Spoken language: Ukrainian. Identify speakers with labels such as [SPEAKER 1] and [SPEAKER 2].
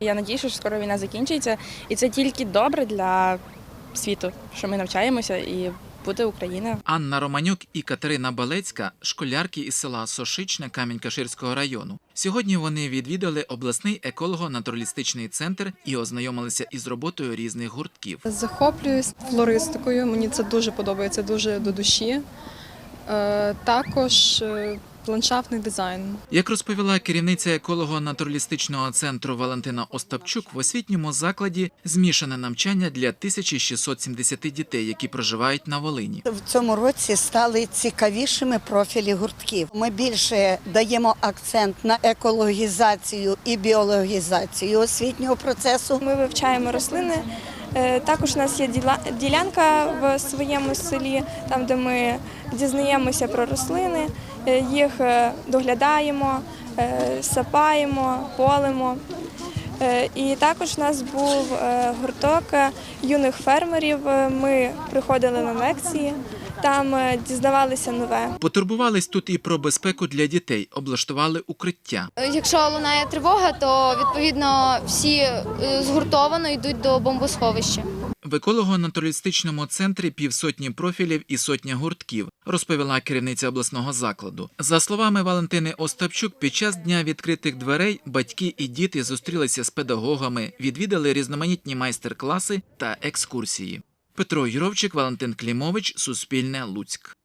[SPEAKER 1] Я надію, що скоро війна закінчиться, і це тільки добре для світу, що ми навчаємося і буде Україна.
[SPEAKER 2] Анна Романюк і Катерина Балецька школярки із села Сошичне Камінь-Каширського району. Сьогодні вони відвідали обласний еколого-натуралістичний центр і ознайомилися із роботою різних гуртків.
[SPEAKER 3] Захоплююсь флористикою, мені це дуже подобається, дуже до душі. Е, Також е, ландшафтний дизайн.
[SPEAKER 2] Як розповіла керівниця еколого-натуралістичного центру Валентина Остапчук, в освітньому закладі змішане навчання для 1670 дітей, які проживають на Волині.
[SPEAKER 4] В цьому році стали цікавішими профілі гуртків. Ми більше даємо акцент на екологізацію і біологізацію освітнього процесу.
[SPEAKER 5] Ми вивчаємо рослини. Е, Також у нас є ділянка в своєму селі, там де ми дізнаємося про рослини, е, їх е, доглядаємо, сапаємо, полимо. І також у нас був гурток юних фермерів. Ми приходили на лекції, там е, дізнавалися нове.
[SPEAKER 2] Потурбувались тут і про безпеку для дітей, облаштували укриття.
[SPEAKER 6] Якщо лунає тривога, то відповідно всі е, згуртовано йдуть до бомбосховища.
[SPEAKER 2] В еколого-натуралістичному центрі півсотні профілів і сотня гуртків, розповіла керівниця обласного закладу. За словами Валентини Остапчук, під час дня відкритих дверей батьки і діти зустрілися з педагогами, відвідали різноманітні майстер-класи та екскурсії. Петро Юровчик, Валентин Клімович, Суспільне, Луцьк.